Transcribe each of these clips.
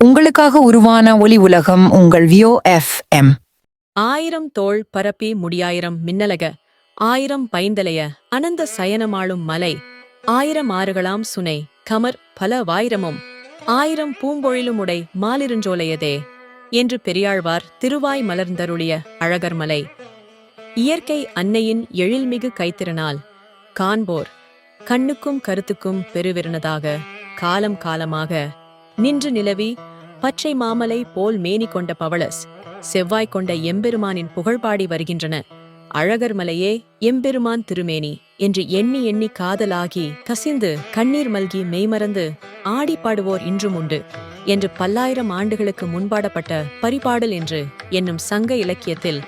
உங்களுக்காக உருவான ஒலி உலகம் உங்கள் வியோ எஃப் எம் ஆயிரம் தோள் பரப்பி முடியாயிரம் மின்னலக ஆயிரம் பைந்தலைய அனந்த சயனமாளும் மலை ஆயிரம் ஆறுகளாம் சுனை கமர் பல வாயிரமும் ஆயிரம் பூம்பொழிலுமுடை மாலிருஞ்சோலையதே என்று பெரியாழ்வார் திருவாய் மலர்ந்தருளிய அழகர்மலை இயற்கை அன்னையின் எழில்மிகு கைத்திறனால் காண்போர் கண்ணுக்கும் கருத்துக்கும் பெருவிருந்ததாக காலம் காலமாக நின்று நிலவி பச்சை மாமலை போல் மேனி கொண்ட பவளஸ் செவ்வாய் கொண்ட எம்பெருமானின் புகழ்பாடி வருகின்றன. அழகர் மலையே எம்பெருமான் திருமேனி என்று எண்ணி எண்ணி காதலாகி கசிந்து கண்ணீர் மல்கி மெய்மறந்து ஆடி பாடுவோர் இன்றும் உண்டு என்று பல்லாயிரம் ஆண்டுகளுக்கு முன்பாடப்பட்ட பரிபாடல் என்று என்னும் சங்க இலக்கியத்தில்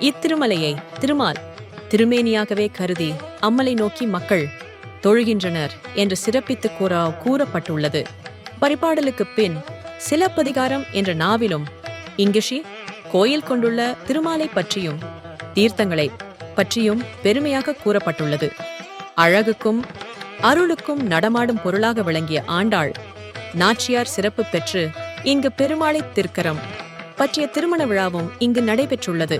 இத்திருமலையை திருமால் திருமேனியாகவே கருதி அம்மலை நோக்கி மக்கள் தொழுகின்றனர் என்று சிறப்பித்து கூற கூறப்பட்டுள்ளது. பரிபாடலுக்குப் பின் சிலப்பதிகாரம் என்ற நாவிலும் இங்கிஷி கோயில் கொண்டுள்ள திருமாலை பற்றியும் தீர்த்தங்களை பற்றியும் பெருமையாக கூறப்பட்டுள்ளது. அழகுக்கும் அருளுக்கும் நடமாடும் பொருளாக விளங்கிய ஆண்டாள் நாச்சியார் சிறப்பு பெற்று இங்கு பெருமாளை திருக்கரம் பற்றிய திருமண விழாவும் இங்கு நடைபெற்றுள்ளது.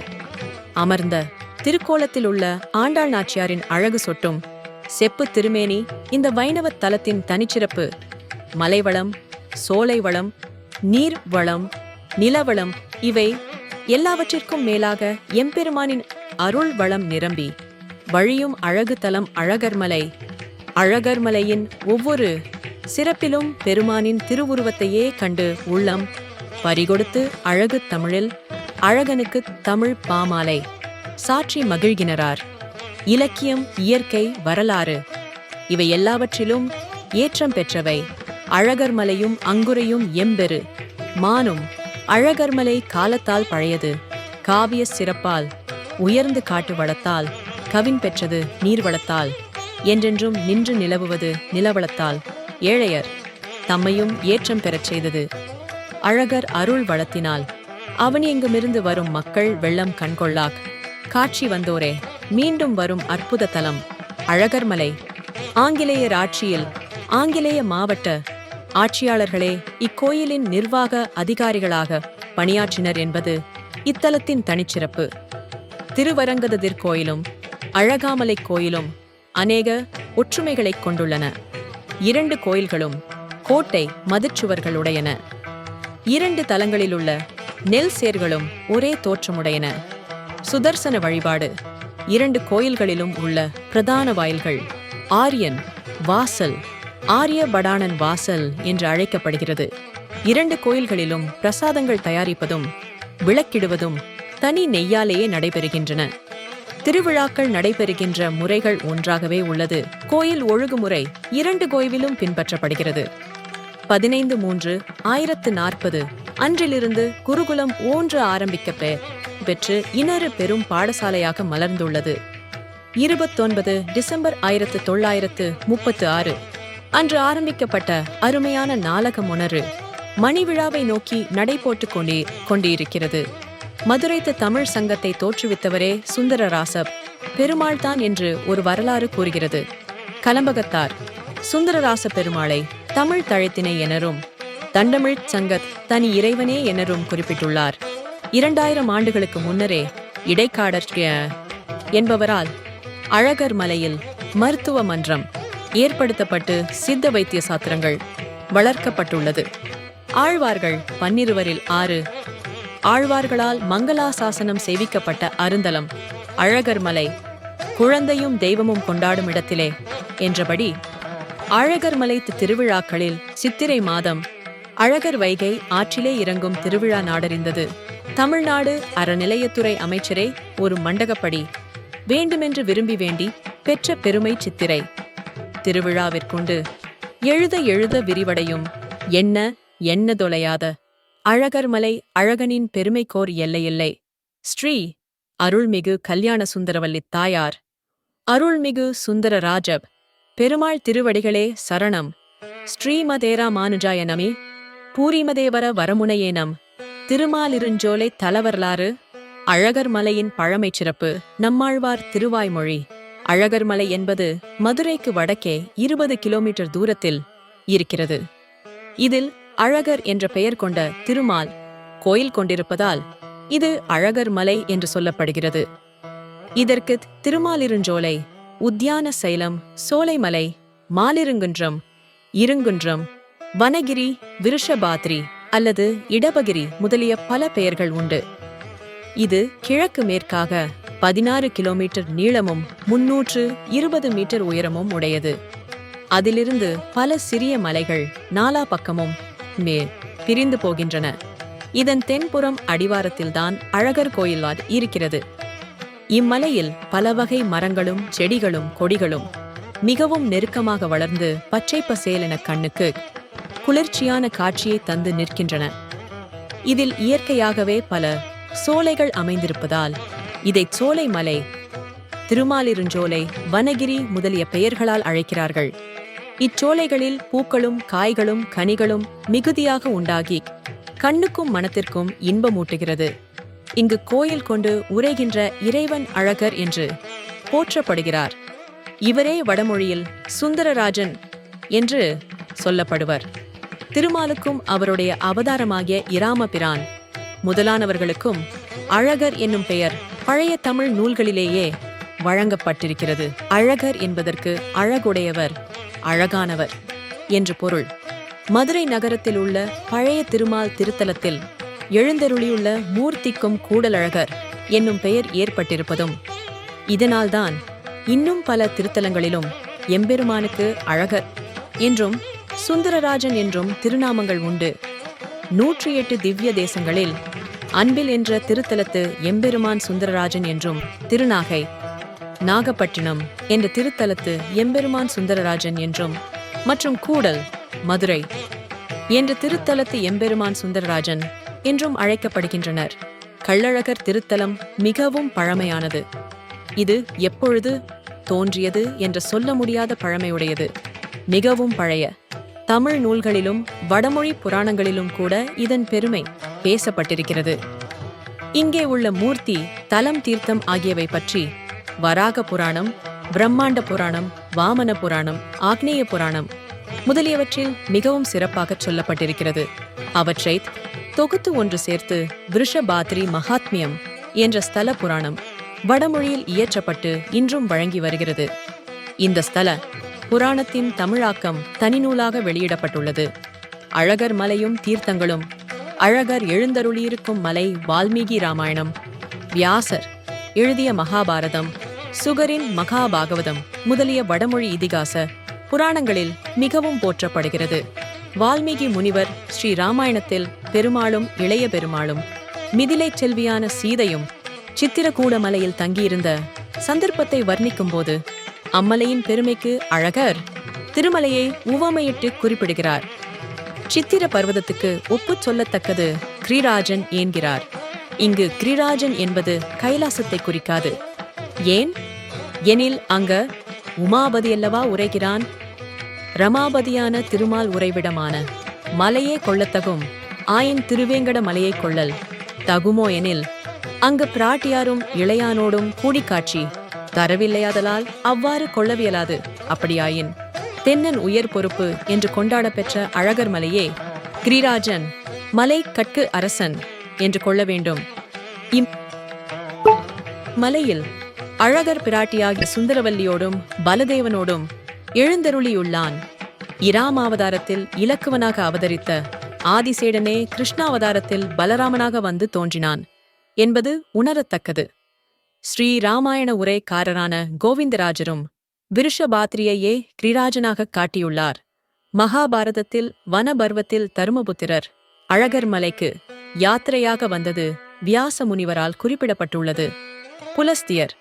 அமர்ந்த திருக்கோலத்தில் உள்ள ஆண்டாள் நாச்சியாரின் அழகு சொட்டும் செப்பு திருமேனி இந்த வைணவ தலத்தின் தனிச்சிறப்பு மலைவளம் சோலை வளம் நீர் வளம் நிலவளம் இவை எல்லாவற்றிற்கும் மேலாக எம்பெருமானின் அருள் வளம் நிரம்பி வழியும் அழகு தலம் அழகர்மலை. அழகர்மலையின் ஒவ்வொரு சிறப்பிலும் பெருமானின் திருவுருவத்தையே கண்டு உள்ளம் பறிகொடுத்து அழகு தமிழில் அழகனுக்கு தமிழ் பாமாலை சாற்றி மகிழ்கினரார். இலக்கியம் இயற்கை வரலாறு இவை எல்லாவற்றிலும் ஏற்றம் பெற்றவை. அழகர்மலையும் அங்குரையும் எம்பெரு. மானும் அழகர்மலை காலத்தால் பழையது. காவிய சிறப்பால் உயர்ந்து காட்டு வளத்தால் கவின் பெற்றது நீர் வளத்தால் என்றென்றும் நின்று நிலவுவது நிலவளத்தால். ஏழையர் தம்மையும் ஏற்றம் பெறச் செய்தது. அழகர் அருள் வளத்தினால் அவனியெங்குமிருந்து வரும் மக்கள் வெள்ளம் கண்கொள்ளாக். காட்சி வந்தோரே மீண்டும் வரும் அற்புத தலம். அழகர்மலை ஆங்கிலேயர் ஆட்சியில் ஆங்கிலேய மாவட்ட ஆட்சியாளர்களே இக்கோயிலின் நிர்வாக அதிகாரிகளாக பணியாற்றினர் என்பது இத்தலத்தின் தனிச்சிறப்பு. திருவரங்கததிர் கோயிலும் அழகாமலை கோயிலும் அநேக ஒற்றுமைகளைக் கொண்டுள்ளன. இரண்டு கோயில்களும் கோட்டை மதிச்சுவர்களுடையன. இரண்டு தலங்களிலுள்ள நெல் சேர்களும் ஒரே தோற்றமுடையன. சுதர்சன வழிபாடு இரண்டு கோயில்களிலும் உள்ள பிரதான வாயில்கள் ஆரியன் வாசல் ஆரிய படானன் வாசல் என்று அழைக்கப்படுகிறது. இரண்டு கோயில்களிலும் பிரசாதங்கள் தயாரிப்பதும் விளக்கிடுவதும் தனி நெய்யாலேயே நடைபெறுகின்றன. திருவிழாக்கள் நடைபெறுகின்ற முறைகள் ஒன்றாகவே உள்ளது. கோயில் ஒழுங்குமுறை இரண்டு கோயிலும் பின்பற்றப்படுகிறது. பதினைந்து மூன்று ஆயிரத்து நாற்பது அன்றிலிருந்து குருகுலம் ஓன்று ஆரம்பிக்க பெற்று இன்னொரு பெரும் பாடசாலையாக மலர்ந்துள்ளது. இருபத்தொன்பது டிசம்பர் ஆயிரத்து தொள்ளாயிரத்து முப்பத்து ஆறு. அன்று ஆரம்பிக்கப்பட்ட அருமையான நாடகம் உணர்வு மணி விழாவை நோக்கி நடை போட்டுக் கொண்டே கொண்டிருக்கிறது. மதுரைத்த தமிழ் சங்கத்தை தோற்றுவித்தவரே சுந்தரராசப் பெருமாள்தான் என்று ஒரு வரலாறு கூறுகிறது. கலம்பகத்தார் சுந்தரராச பெருமாளை தமிழ் தழைத்தினை எனரும் தண்டமிழ் சங்கத் தனி இறைவனே எனரும் குறிப்பிட்டுள்ளார். இரண்டாயிரம் ஆண்டுகளுக்கு முன்னரே இடைக்காடற்க என்பவரால் அழகர் மலையில் மருத்துவ மன்றம் ஏற்படுத்தப்பட்டு சித்த வைத்திய சாத்திரங்கள் வளர்க்கப்பட்டுள்ளது. ஆழ்வார்கள் பன்னிருவரில் ஆறு ஆழ்வார்களால் மங்களாசாசனம் செய்விக்கப்பட்ட அருந்தலம் அழகர் மலை குழந்தையும் தெய்வமும் கொண்டாடும் இடத்திலே என்றபடி அழகர் மலை திருவிழாக்களில் சித்திரை மாதம் அழகர் வைகை ஆற்றிலே இறங்கும் திருவிழா நாடறிந்தது. தமிழ்நாடு அறநிலையத்துறை அமைச்சரே ஒரு மண்டகப்படி வேண்டுமென்று விரும்பி வேண்டி பெற்ற பெருமை சித்திரை. திருவிழாவிற்குண்டு. எழுத எழுத விரிவடையும். என்ன என்ன தொலையாத. அழகர்மலை அழகனின் பெருமைக்கோர் எல்லையில்லை ஸ்ரீ அருள்மிகு கல்யாண சுந்தரவல்லி தாயார். அருள்மிகு சுந்தர ராஜப் பெருமாள் திருவடிகளே சரணம். ஸ்ரீமதேரா மானுஜாய நமி. பூரிமதேவர வரமுனையேனம் திருமாலிருஞ்சோலை தலவரலாறு. அழகர் மலையின் பழமைச் சிறப்பு. நம்மாழ்வார் திருவாய்மொழி. அழகர்மலை என்பது மதுரைக்கு வடக்கே இருபது கிலோமீட்டர் தூரத்தில் இருக்கிறது. இதில் அழகர் என்ற பெயர் கொண்ட திருமால் கோயில் கொண்டிருப்பதால் இது அழகர் மலை என்று சொல்லப்படுகிறது. இதற்கு திருமாலிருஞ்சோலை உத்தியான சைலம் சோலைமலை மாலிருங்குன்றம் இருங்குன்றம் வனகிரி விருஷபாத்ரி அல்லது இடபகிரி முதலிய பல பெயர்கள் உண்டு. இது கிழக்கு மேற்காக பதினாறு கிலோமீட்டர் நீளமும் முன்னூற்று இருபது மீட்டர் உயரமும் உடையது. அதிலிருந்து பல சிறிய மலைகள் நாலா பக்கமும் மேல் பிரிந்து போகின்றன. இதன் தென்புறம் அடிவாரத்தில்தான் அழகர் கோயில் இருக்கிறது. இம்மலையில் பல வகை மரங்களும் செடிகளும் கொடிகளும் மிகவும் நெருக்கமாக வளர்ந்து பச்சை பசேலென கண்ணுக்கு குளிர்ச்சியான காட்சியை தந்து நிற்கின்றன. இதில் இயற்கையாகவே பல சோலைகள் அமைந்திருப்பதால் இதை சோலை மலை திருமாலிருஞ்சோலை வனகிரி முதலிய பெயர்களால் அழைக்கிறார்கள். இச்சோலைகளில் பூக்களும் காய்களும் கனிகளும் மிகுதியாக உண்டாகி கண்ணுக்கும் மனத்திற்கும் இன்பமூட்டுகிறது இங்கு கோயில் கொண்டு உரைகின்ற இறைவன் அழகர் என்று போற்றப்படுகிறார். இவரே வடமொழியில் சுந்தரராஜன் என்று சொல்லப்படுவர். திருமாலுக்கும் அவருடைய அவதாரமாகிய இராமபிரான் முதலானவர்களுக்கும் அழகர் என்னும் பெயர் பழைய தமிழ் நூல்களிலேயே வழங்கப்பட்டிருக்கிறது. அழகர் என்பதற்கு அழகுடையவர் அழகானவர் என்று பொருள். மதுரை நகரத்தில் உள்ள பழைய திருமால் திருத்தலத்தில் எழுந்தருளியுள்ள மூர்த்திக்கும் கூடலழகர் என்னும் பெயர் ஏற்பட்டிருப்பதும் இதனால்தான் இன்னும் பல திருத்தலங்களிலும் எம்பெருமானுக்கு அழகர் என்றும் சுந்தரராஜன் என்றும் திருநாமங்கள் உண்டு. நூற்றி எட்டு திவ்ய தேசங்களில் அன்பில் என்ற திருத்தலத்து எம்பெருமான் சுந்தரராஜன் என்றும் திருநாகை நாகப்பட்டினம் என்ற திருத்தலத்து எம்பெருமான் சுந்தரராஜன் என்றும் மற்றும் கூடல் மதுரை என்ற திருத்தலத்து எம்பெருமான் சுந்தரராஜன் என்றும் அழைக்கப்படுகின்றனர். கள்ளழகர் திருத்தலம் மிகவும் பழமையானது. இது எப்பொழுது தோன்றியது என்று சொல்ல முடியாத பழமையுடையது. மிகவும் பழைய தமிழ் நூல்களிலும் வடமொழி புராணங்களிலும் கூட இதன் பெருமை பேசப்பட்டிருக்கிறது. இங்கே உள்ள மூர்த்தி தலம் தீர்த்தம் ஆகியவை பற்றி வராக புராணம் பிரம்மாண்ட புராணம் வாமன புராணம் ஆக்னேய புராணம் முதலியவற்றில் மிகவும் சிறப்பாக சொல்லப்பட்டிருக்கிறது. அவற்றை தொகுத்து ஒன்று சேர்த்து விருஷபாத்ரி மகாத்மியம் என்ற ஸ்தல புராணம் வடமொழியில் இயற்றப்பட்டு இன்றும் வழங்கி வருகிறது. இந்த ஸ்தல புராணத்தின் தமிழாக்கம் தனிநூலாக வெளியிடப்பட்டுள்ளது. அழகர் மலையும் தீர்த்தங்களும் அழகர் எழுந்தருளியிருக்கும் மலை வால்மீகி ராமாயணம். வியாசர் எழுதிய மகாபாரதம் சுகரின் மகாபாகவதம் முதலிய வடமொழி இதிகாச புராணங்களில் மிகவும் போற்றப்படுகிறது. வால்மீகி முனிவர் ஸ்ரீ ராமாயணத்தில் பெருமாளும் இளைய பெருமாளும் மிதிலைச் செல்வியான சீதையும் சித்திரகூட மலையில் தங்கியிருந்த சந்தர்ப்பத்தை வர்ணிக்கும்போது அம்மலையின் பெருமைக்கு அழகர் திருமலையை உவமையிட்டு குறிப்பிடுகிறார். சித்திர பர்வதத்துக்கு ஒப்புச் சொல்லத்தக்கது கிரீராஜன் என்கிறார். இங்கு கிரீராஜன் என்பது கைலாசத்தை குறிக்காது. ஏன்? எனில் அங்க உமாபதி அல்லவா உரைகிறான்? ரமாபதியான திருமால் உறைவிடமான மலையே கொள்ளத்தகும் ஆயன் திருவேங்கட மலையை கொள்ளல் தகுமோ எனில் அங்கு பிராட்டியாரும் இளையானோடும் கூடிக்காட்சி தரவில்லையாதலால் அவ்வாறு கொள்ளவியலாது. அப்படியாயின் தென்னன் உயர் பொறுப்பு என்று கொண்டாட பெற்ற அழகர் மலையே கிரிராஜன் மலை கட்கு அரசன் என்று கொள்ள வேண்டும். இம் மலையில் அழகர் பிராட்டியாகிய சுந்தரவல்லியோடும் பலதேவனோடும் எழுந்தருளியுள்ளான். இராமாவதாரத்தில் இலக்குவனாக அவதரித்த ஆதிசேடனே கிருஷ்ணாவதாரத்தில் பலராமனாக வந்து தோன்றினான் என்பது உணரத்தக்கது. ஸ்ரீ ராமாயண உரைக்காரரான கோவிந்தராஜரும் விருஷபாத்ரியையே கிரிராஜனாகக் காட்டியுள்ளார். மகாபாரதத்தில் வனபர்வத்தில் தருமபுத்திரர் அழகர் மலைக்கு யாத்திரையாக வந்தது வியாச முனிவரால் குறிப்பிடப்பட்டுள்ளது. புலஸ்தியர்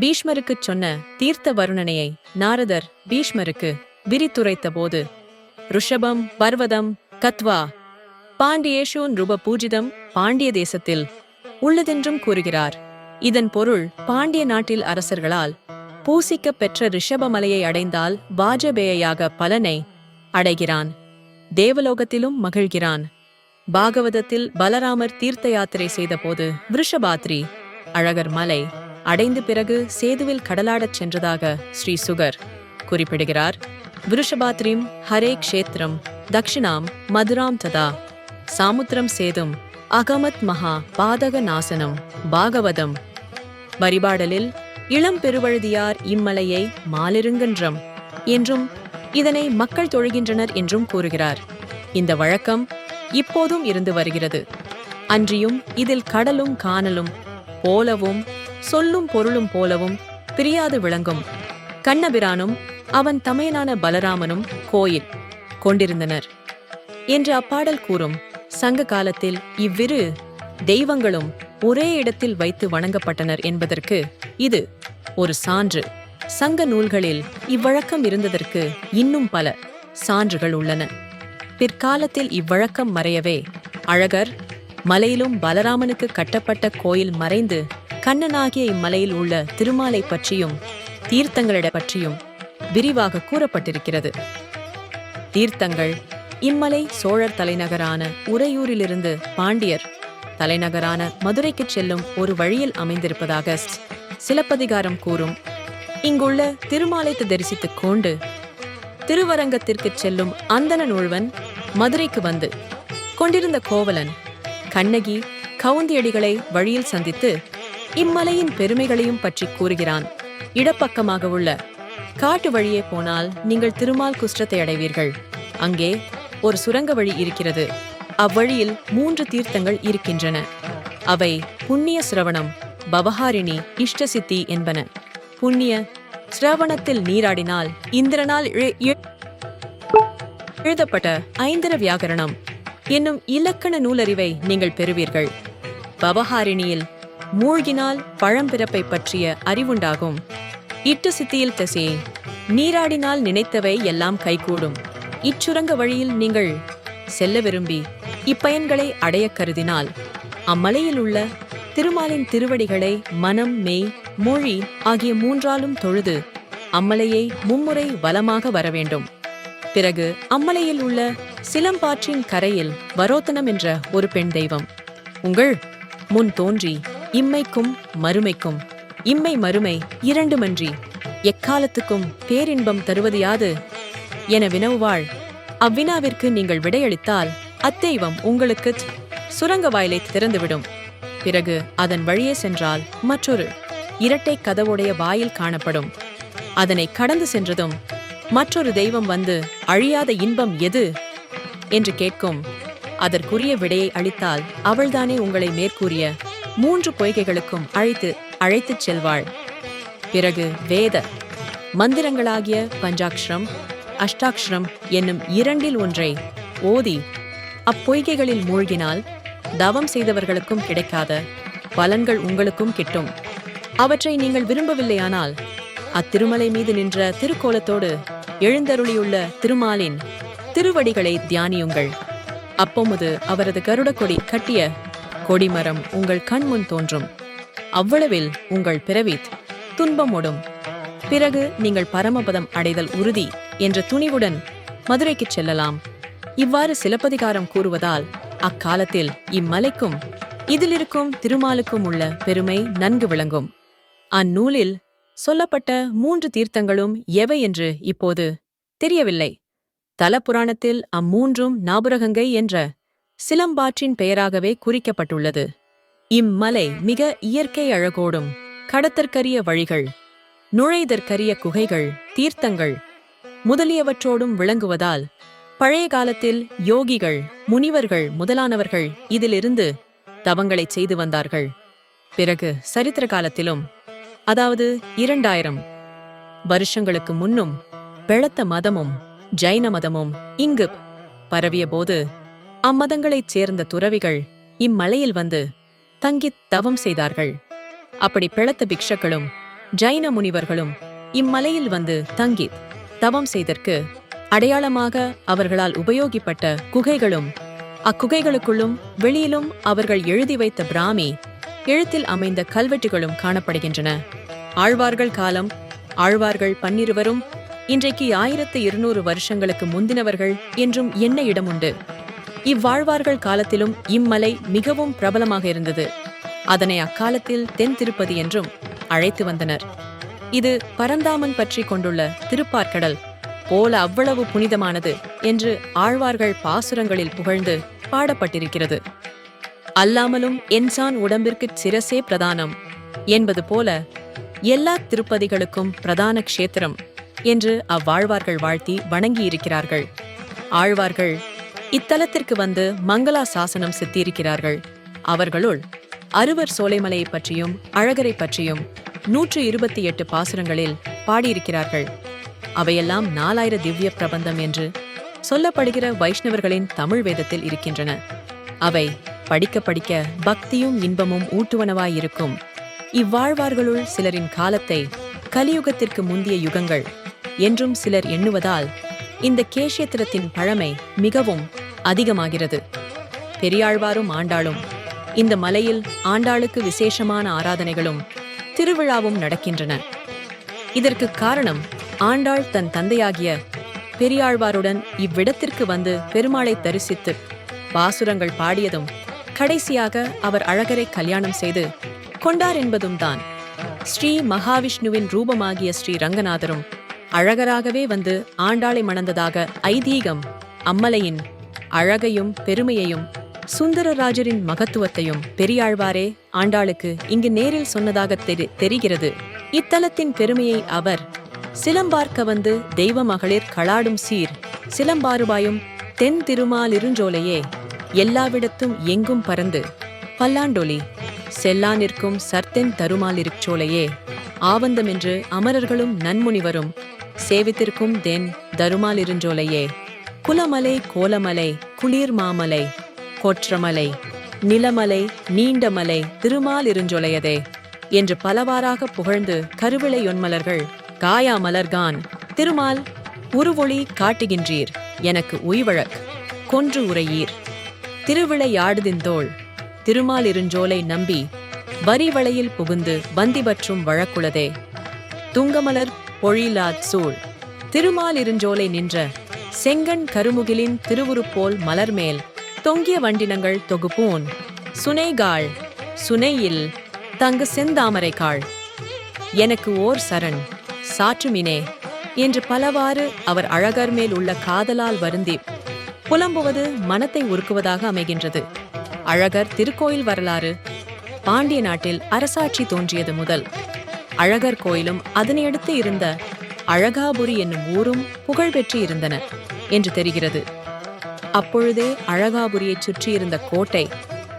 பீஷ்மருக்குச் சொன்ன தீர்த்த வருணனையை நாரதர் பீஷ்மருக்கு விரித்துரைத்த போது ருஷபம் பர்வதம் கத்வா பாண்டியேஷு நிருப பூஜிதம் பாண்டிய தேசத்தில் உள்ளதென்றும் கூறுகிறார். இதன் பொருள் பாண்டிய நாட்டில் அரசர்களால் பூசிக்கப் பெற்ற ரிஷபமலையை அடைந்தால் வாஜபேயாக பலனை அடைகிறான். தேவலோகத்திலும் மகிழ்கிறான். பாகவதத்தில் பலராமர் தீர்த்த யாத்திரை செய்தபோது விருஷபாத்ரி அழகர் மலை அடைந்த பிறகு சேதுவில் கடலாடச் சென்றதாக ஸ்ரீ சுகர் குறிப்பிடுகிறார். விருஷபாத்ரிம் ஹரே க்ஷேத்ரம் தக்ஷிணாம் மதுராம் ததா சாமுத்திரம் சேதும் அகமத் மகா பாதக நாசனம் பாகவதம் வரிபாடலில் இளம் பெருவழுதியார் இம்மலையை மாலிருங்கன்றம் என்றும் இதனை மக்கள் தொழுகின்றனர் என்றும் கூறுகிறார். இந்த வழக்கம் இப்போதும் இருந்து வருகிறது. அன்றியும் இதில் கடலும் காணலும் போலவும் சொல்லும் பொருளும் போலவும் பிரியாது விளங்கும். கண்ணபிரானும் அவன் தமையனான பலராமனும் கோயில் கொண்டிருந்தனர் என்று அப்பாடல் கூறும் சங்க காலத்தில் இவ்விரு தெய்வங்களும் ஒரே இடத்தில் வைத்து வணங்கப்பட்டனர் என்பதற்கு இது ஒரு சான்று. சங்க நூல்களில் இவ்வழக்கம் இருந்ததற்கு இன்னும் பல சான்றுகள் உள்ளன. பிற்காலத்தில் இவ்வழக்கம் மறையவே அழகர் மலையிலும் பலராமனுக்கு கட்டப்பட்ட கோயில் மறைந்து கண்ணனாகிய இம்மலையில் உள்ள திருமாலை பற்றியும் தீர்த்தங்களிட பற்றியும் விரிவாக கூறப்பட்டிருக்கிறது. தீர்த்தங்கள் இம்மலை சோழர் தலைநகரான உறையூரிலிருந்து பாண்டியர் தலைநகரான மதுரைக்கு செல்லும் ஒரு வழியில் அமைந்திருப்பதாக சிலப்பதிகாரம் கூறும். இங்குள்ள திருமாலைத்து தரிசித்துக் கொண்டு திருவரங்கத்திற்கு செல்லும் அந்தணன் ஒருவன் மதுரைக்கு வந்து கொண்டிருந்த கோவலன் கண்ணகி கவுந்தியடிகளை வழியில் சந்தித்து இம்மலையின் பெருமைகளையும் பற்றி கூறுகிறான். இடப்பக்கமாக உள்ள காட்டு வழியே போனால் நீங்கள் திருமால் குஷ்டத்தை அடைவீர்கள். அங்கே ஒரு சுரங்க வழி இருக்கிறது. அவ்வழியில் மூன்று தீர்த்தங்கள் இருக்கின்றன. அவை புண்ணிய சிரவணம் பவஹாரிணி இஷ்டசித்தி என்பன. புண்ணிய சிரவணத்தில் நீராடினால் இந்திரனால் எழுதப்பட்ட ஐந்தர வியாகரணம். என்னும் இலக்கண நூலறிவை நீங்கள் பெறுவீர்கள். பவஹாரிணியில் மூழ்கினால் பழம்பிறப்பை பற்றிய அறிவுண்டாகும். இட்டு சித்தியில் தசே நீராடினால் நினைத்தவை எல்லாம் கைகூடும். இச்சுரங்க வழியில் நீங்கள் செல்ல விரும்பி இப்பயன்களை அடையக் கருதினால் அம்மலையில் உள்ள திருமாலின் திருவடிகளை மனம் மெய் மொழி ஆகிய மூன்றாலும் தொழுது அம்மலையை மும்முறை வலமாக வர வேண்டும் பிறகு அம்மலையில் உள்ள சிலம்பாற்றின் கரையில் வரோத்தனம் என்ற ஒரு பெண் தெய்வம் உங்கள் முன் தோன்றி இம்மைக்கும் மறுமைக்கும் இம்மை மறுமை இரண்டுமன்றி எக்காலத்துக்கும் பேரின்பம் தருவது யாது என வினவுவாள் அவ்வினாவிற்கு நீங்கள் விடையளித்தால் அத்தெய்வம் உங்களுக்கு சுரங்க வாயிலை திறந்துவிடும். பிறகு அதன் வழியே சென்றால் மற்றொரு இரட்டை கதவுடைய வாயில் காணப்படும். அதனை கடந்து சென்றதும் மற்றொரு தெய்வம் வந்து அழியாத இன்பம் எது? என்று கேட்கும். அதற்குரிய விடையை அளித்தால் அவள்தானே உங்களை மேற்கூறிய மூன்று பொய்கைகளுக்கும் அழைத்து அழைத்துச் செல்வாள். பிறகு வேத மந்திரங்களாகிய பஞ்சாக்ஷரம் அஷ்டாக்ஷரம் என்னும் இரண்டில் ஒன்றை ஓதி அப்பொய்கைகளில் மூழ்கினால் தவம் செய்தவர்களுக்கும் கிடைக்காத பலன்கள் உங்களுக்கும் கிட்டும். அவற்றை நீங்கள் விரும்பவில்லையானால் அத்திருமலை மீது நின்ற திருக்கோலத்தோடு எழுந்தருளியுள்ள திருமாலின் திருவடிகளை தியானியுங்கள். அப்பொழுது அவரது கருடக்கொடி கட்டிய கொடிமரம் உங்கள் கண்முன் தோன்றும். அவ்வளவில் உங்கள் பிறவி துன்பமோடும். பிறகு நீங்கள் பரமபதம் அடைதல் உறுதி. என்ற துணிவுடன் மதுரைக்குச் செல்லலாம். இவ்வாறு சிலப்பதிகாரம் கூறுவதால் அக்காலத்தில் இம்மலைக்கும் இதிலிருக்கும் திருமாலுக்கும் உள்ள பெருமை நன்கு விளங்கும். அந்நூலில் சொல்லப்பட்ட மூன்று தீர்த்தங்களும் எவை என்று இப்போது தெரியவில்லை. தலபுராணத்தில் அம்மூன்றும் நாபுரகங்கை என்ற சிலம்பாற்றின் பெயராகவே குறிக்கப்பட்டுள்ளது. இம்மலை மிக இயற்கை அழகோடும் கடத்தற்கரிய வழிகள் நுழைதற்கரிய குகைகள் தீர்த்தங்கள் முதலியவற்றோடும் விளங்குவதால் பழைய காலத்தில் யோகிகள் முனிவர்கள் முதலானவர்கள் இதிலிருந்து தவங்களை செய்து வந்தார்கள். பிறகு சரித்திர காலத்திலும் அதாவது இரண்டாயிரம் வருஷங்களுக்கு முன்னும் பெளத்த மதமும் ஜைன மதமும் இங்கு பரவிய போது அம்மதங்களைச் சேர்ந்த துறவிகள் இம்மலையில் வந்து தங்கித் தவம் செய்தார்கள். அப்படி பிளத்த பிக்ஷக்களும் ஜைன முனிவர்களும் இம்மலையில் வந்து தங்கித் தவம் செய்தற்கு அடையாளமாக அவர்களால் உபயோகிப்பட்ட குகைகளும் அக்குகைகளுக்குள்ளும் வெளியிலும் அவர்கள் எழுதி வைத்த பிராமி எழுத்தில் அமைந்த கல்வெட்டுகளும் காணப்படுகின்றன. ஆழ்வார்கள் காலம் ஆழ்வார்கள் பன்னிருவரும் இன்றைக்கு ஆயிரத்து இருநூறு வருஷங்களுக்கு முந்தினவர்கள் என்றும் எண்ண இடமுண்டு? இவ்வாழ்வார்கள் காலத்திலும் இம்மலை மிகவும் பிரபலமாக இருந்தது. அதனை அக்காலத்தில் தென் திருப்பதி என்றும் அழைத்து வந்தனர். இது பரந்தாமன் பற்றி கொண்டுள்ள திருப்பார்க்கடல் போல அவ்வளவு புனிதமானது என்று ஆழ்வார்கள் பாசுரங்களில் புகழ்ந்து பாடப்பட்டிருக்கிறது. அல்லாமலும் என்சான் உடம்பிற்கு சிரசே பிரதானம் என்பது போல எல்லா திருப்பதிகளுக்கும் பிரதான க்ஷேத்திரம் என்று அவ்வாழ்வார்கள் வாழ்த்தி வணங்கியிருக்கிறார்கள். ஆழ்வார்கள் இத்தலத்திற்கு வந்து மங்களா சாசனம் சித்தியிருக்கிறார்கள். அவர்களுள் அறுவர் சோலைமலையை பற்றியும் அழகரை பற்றியும் நூற்று இருபத்தி எட்டு பாசுரங்களில் பாடியிருக்கிறார்கள். அவையெல்லாம் நாலாயிர திவ்ய பிரபந்தம் என்று சொல்லப்படுகிற வைஷ்ணவர்களின் தமிழ் வேதத்தில் இருக்கின்றன. அவை படிக்க படிக்க பக்தியும் இன்பமும் ஊட்டுவனவாயிருக்கும். இவ்வாழ்வார்களுள் சிலரின் காலத்தை கலியுகத்திற்கு முந்திய யுகங்கள் என்றும் சிலர் எண்ணுவதால் இந்த கேஷேத்திரத்தின் பழமை மிகவும் அதிகமாகிறது. பெரியாழ்வாரும் ஆண்டாளும் இந்த மலையில் ஆண்டாளுக்கு விசேஷமான ஆராதனைகளும் திருவிழாவும் நடக்கின்றன. இதற்கு காரணம் ஆண்டாள் தன் தந்தையாகிய பெரியாழ்வாருடன் இவ்விடத்திற்கு வந்து பெருமாளை தரிசித்து பாசுரங்கள் பாடியதும் கடைசியாக அவர் அழகரை கல்யாணம் செய்து கொண்டார் என்பதும் தான். ஸ்ரீ மகாவிஷ்ணுவின் ரூபமாகிய ஸ்ரீ ரங்கநாதரும் அழகராகவே வந்து ஆண்டாளை மணந்ததாக ஐதீகம் அம்மலையின் அழகையும் பெருமையையும் சுந்தரராஜரின் மகத்துவத்தையும் பெரியாழ்வாரே ஆண்டாளுக்கு இங்கு நேரில் சொன்னதாக தெரி தெரிகிறது. இத்தலத்தின் பெருமையை அவர் சிலம்பார்க்க வந்து தெய்வ மகளிர் களாடும் சீர் சிலம்பாறுபாயும் தென் திருமாலிருஞ்சோலையே எல்லாவிடத்தும் எங்கும் பறந்து பல்லாண்டொலி செல்லா நிற்கும் சர்த்தென் தருமாலிருச்சோலையே ஆவந்தமென்று அமரர்களும் நன்முனிவரும் சேவித்திருக்கும் தென் தருமாலிருஞ்சோலையே குலமலை கோலமலை குளிர் மாமலை கொற்றமலை. நிலமலை நீண்டமலை திருமாலிருஞ்சொலையதே என்று பலவாறாக புகழ்ந்து கருவிளையொன்மலர்கள் காயா மலர்கான் திருமால் உருவொளி காட்டுகின்றீர் எனக்கு உய்வழக் கொன்று உரையீர் திருவிளையாடுதிந்தோள் திருமாலிருஞ்சோலை நம்பி வரிவளையில் புகுந்து வந்திபற்றும் வழக்குளதே. துங்கமலர் பொழிலாத் சூழ் திருமாலிருஞ்சோலை நின்ற செங்கன் கருமுகிலின் திருவுருப்போல் மலர்மேல் தொங்கிய வண்டினங்கள் தொகுப்பூன். சுனைகாள் சுனையில் தங்கு செந்தாமரைக்காள். எனக்கு ஓர் சரண் சாற்றுமினே என்று பலவாறு அவர் அழகர் மேல் உள்ள காதலால் வருந்தி புலம்புவது மனத்தை உருக்குவதாக அமைகின்றது. அழகர் திருக்கோயில் வரலாறு பாண்டிய நாட்டில் அரசாட்சி தோன்றியது முதல். அழகர் கோயிலும் அதனையடுத்து இருந்த அழகாபுரி என்னும் ஊரும் புகழ் பெற்று இருந்தன என்று தெரிகிறது. அப்பொழுதே அழகாபுரியைச் சுற்றியிருந்த கோட்டை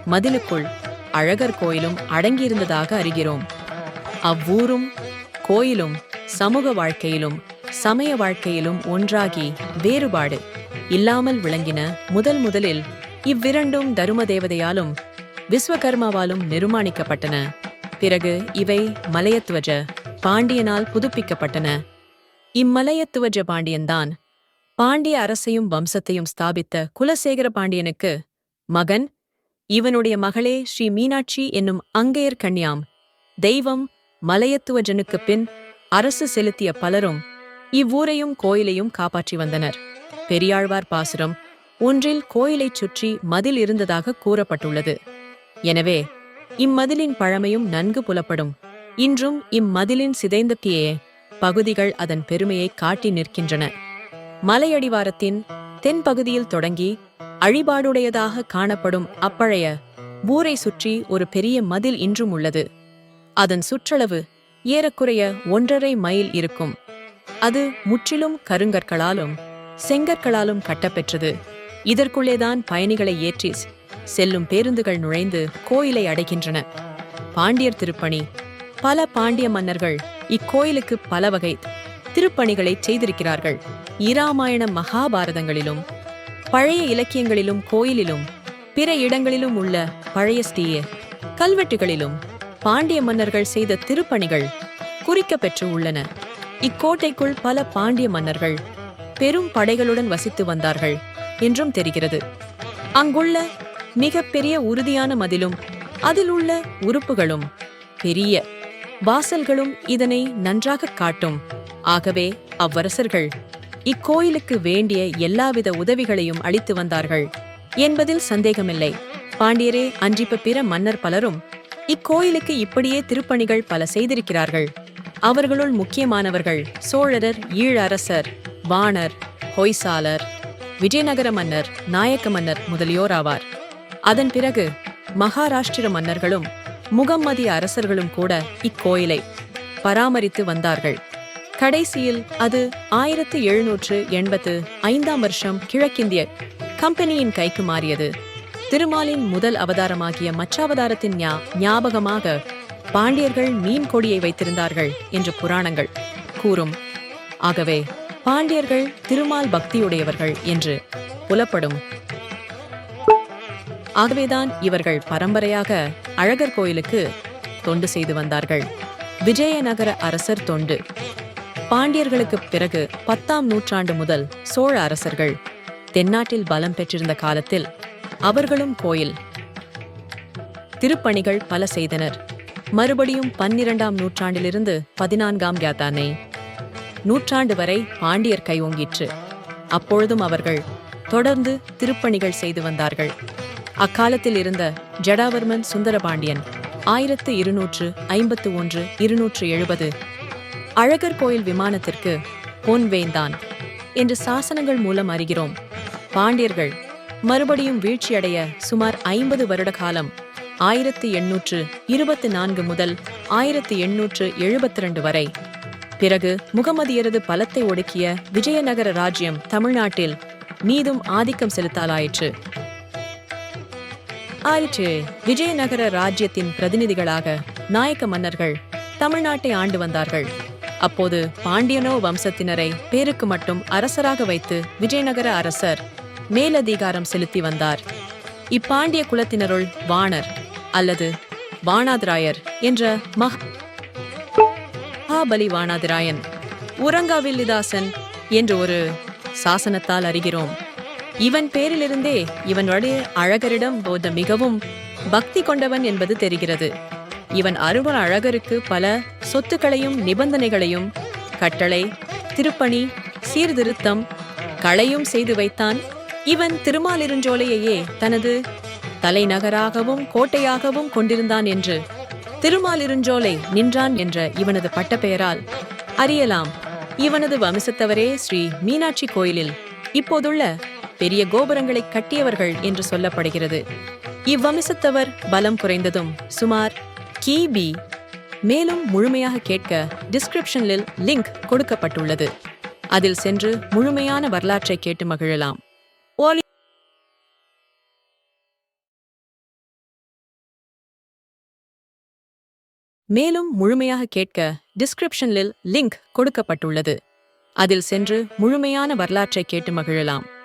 மதிலுக்குள் அழகர் கோயிலும் அடங்கியிருந்ததாக அறிகிறோம். அவ்வூரும் கோயிலும் சமூக வாழ்க்கையிலும் சமய வாழ்க்கையிலும் ஒன்றாகி வேறுபாடு இல்லாமல் விளங்கின முதல் முதலில் இவ்விரண்டும் தரும தேவதையாலும் விஸ்வகர்மாவாலும் நிர்மாணிக்கப்பட்டன. பிறகு இவை மலையத்துவஜ பாண்டியனால் புதுப்பிக்கப்பட்டன. இம்மலையத்துவஜ பாண்டியன்தான் பாண்டிய அரசையும் வம்சத்தையும் ஸ்தாபித்த குலசேகர பாண்டியனுக்கு மகன். இவனுடைய மகளே ஸ்ரீ மீனாட்சி என்னும் அங்கையர் கண்யாம் தெய்வம் மலையத்துவஜனுக்குப் பின் அரசு செலுத்திய பலரும் இவ்வூரையும் கோயிலையும் காப்பாற்றி வந்தனர். பெரியாழ்வார் பாசுரம் ஒன்றில் கோயிலைச் சுற்றி மதில் இருந்ததாக கூறப்பட்டுள்ளது. எனவே இம்மதிலின் பழமையும் நன்கு புலப்படும். இன்றும் இம்மதிலின் சிதைந்தக்கியே பகுதிகள் அதன் பெருமையை காட்டி நிற்கின்றன. மலையடிவாரத்தின் தென்பகுதியில் தொடங்கி அழிபாடுடையதாக காணப்படும் அப்பழைய ஊரை சுற்றி ஒரு பெரிய மதில் இன்றும் உள்ளது. அதன் சுற்றளவு ஏறக்குறைய ஒன்றரை மைல் இருக்கும். அது முற்றிலும் கருங்கற்களாலும் செங்கற்களாலும் கட்டப்பெற்றது. இதற்குள்ளேதான் பயணிகளை ஏற்றி செல்லும் பேருந்துகள் நுழைந்து கோயிலை அடைகின்றன. பாண்டியர் திருப்பணி. பல பாண்டிய மன்னர்கள் இக்கோயிலுக்கு பல வகை திருப்பணிகளை செய்திருக்கிறார்கள். இராமாயண மகாபாரதங்களிலும் பழைய இலக்கியங்களிலும் கோயிலிலும் பிற இடங்களிலும் உள்ள பழைய ஸ்தீய கல்வெட்டுகளிலும் பாண்டிய மன்னர்கள் செய்த திருப்பணிகள் குறிக்க பெற்று உள்ளன. இக்கோட்டைக்குள் பல பாண்டிய மன்னர்கள் பெரும் படைகளுடன் வசித்து வந்தார்கள் என்றும் தெரிகிறது. அங்குள்ள மிகப்பெரிய உறுதியான மதிலும் அதில் உள்ள உறுப்புகளும் பெரிய வாசல்களும் இதனை நன்றாக காட்டும். ஆகவே அவ்வரசர்கள் இக்கோயிலுக்கு வேண்டிய எல்லாவித உதவிகளையும் அளித்து வந்தார்கள். என்பதில் சந்தேகமில்லை. பாண்டியரே அன்றிப்ப பிற மன்னர் பலரும் இக்கோயிலுக்கு இப்படியே திருப்பணிகள் பல செய்திருக்கிறார்கள். அவர்களுள் முக்கியமானவர்கள் சோழரர் ஈழரசர் வாணர் ஹொய்சாலர் விஜயநகர மன்னர் நாயக்க மன்னர் முதலியோர் ஆவார். அதன் பிறகு மகாராஷ்டிர மன்னர்களும் முகம்மதிய அரசர்களும் கூட இக்கோயிலை பராமரித்து வந்தார்கள். கடைசியில் அது ஆயிரத்து எழுநூற்று எண்பத்து ஐந்தாம் வருஷம் கிழக்கிந்திய கம்பெனியின் கைக்கு மாறியது. திருமாலின் முதல் அவதாரமாகிய மச்சாவதாரத்தின் ஞா ஞாபகமாக பாண்டியர்கள் மீன் கொடியை வைத்திருந்தார்கள் என்று புராணங்கள் கூறும். ஆகவே பாண்டியர்கள் திருமால் பக்தியுடையவர்கள் என்று புலப்படும். ஆகவேதான் இவர்கள் பரம்பரையாக அழகர் கோயிலுக்கு தொண்டு செய்து வந்தார்கள். விஜயநகர அரசர் தொண்டு. பாண்டியர்களுக்கு பிறகு பத்தாம் நூற்றாண்டு முதல் சோழ அரசர்கள் தென்னாட்டில் பலம் பெற்றிருந்த காலத்தில் அவர்களும் கோயில் திருப்பணிகள் பல செய்தனர். மறுபடியும் பன்னிரண்டாம் நூற்றாண்டிலிருந்து பதினான்காம் யாத்தானே நூற்றாண்டு வரை பாண்டியர் கை ஓங்கிற்று அப்பொழுதும் அவர்கள் தொடர்ந்து திருப்பணிகள் செய்து வந்தார்கள். அக்காலத்தில் இருந்த ஜடாவர்மன் சுந்தரபாண்டியன் ஆயிரத்து இருநூற்று ஐம்பத்து ஒன்று இருநூற்று எழுபது அழகர் கோயில் விமானத்திற்கு பொன்வேந்தான் என்று சாசனங்கள் மூலம் அறிகிறோம். பாண்டியர்கள் மறுபடியும் வீழ்ச்சியடைய சுமார் ஐம்பது வருட காலம் ஆயிரத்தி எண்ணூற்று இருபத்து நான்கு முதல் ஆயிரத்தி எண்ணூற்று எழுபத்தி ரெண்டு வரை. பிறகு முகமதியரது பலத்தை ஒடுக்கிய விஜயநகர ராஜ்யம் தமிழ்நாட்டில் மீதும் ஆதிக்கம் செலுத்தாலாயிற்று. ஆயிற்று விஜயநகர ராஜ்யத்தின் பிரதிநிதிகளாக நாயக்க மன்னர்கள் தமிழ்நாட்டை ஆண்டு வந்தார்கள். அப்போது பாண்டியனோ வம்சத்தினரை பேருக்கு மட்டும் அரசராக வைத்து விஜயநகர அரசர் மேலதிகாரம் செலுத்தி வந்தார். இப்பாண்டிய குலத்தினருள் வாணர் அல்லது வாணாதிராயர் என்ற மஹ் மகாபலி வாணாதிராயன் உரங்காவில்லிதாசன் என்று ஒரு சாசனத்தால் அறிகிறோம். இவன் பேரிலிருந்தே இவனுடைய அழகரிடம் போத மிகவும் பக்தி கொண்டவன் என்பது தெரிகிறது. இவன் அருவ அழகருக்கு பல சொத்துக்களையும் நிபந்தனைகளையும் கட்டளை திருப்பணி சீர்திருத்தம் களையும் செய்து வைத்தான். இவன் திருமாலிருஞ்சோலையையே தனது தலைநகராகவும் கோட்டையாகவும் கொண்டிருந்தான் என்று திருமாலிருஞ்சோலை நின்றான் என்ற இவனது பட்டப்பெயரால் அறியலாம். இவனது வம்சத்தவரே ஸ்ரீ மீனாட்சி கோயிலில் இப்போதுள்ள பெரிய கோபுரங்களை கட்டியவர்கள் என்று சொல்லப்படுகிறது. இவ்வம்சத்தவர் பலம் குறைந்ததும் சுமார் கிபி மேலும் முழுமையாக கேட்க டிஸ்கிரிப்ஷனில் லிங்க் கொடுக்கப்பட்டுள்ளது. அதில் சென்று முழுமையான வரலாற்றை கேட்டு மகிழலாம். ஓலி மேலும் முழுமையாக கேட்க டிஸ்கிரிப்ஷனில் லிங்க் கொடுக்கப்பட்டுள்ளது. அதில் சென்று முழுமையான வரலாற்றை கேட்டு மகிழலாம்.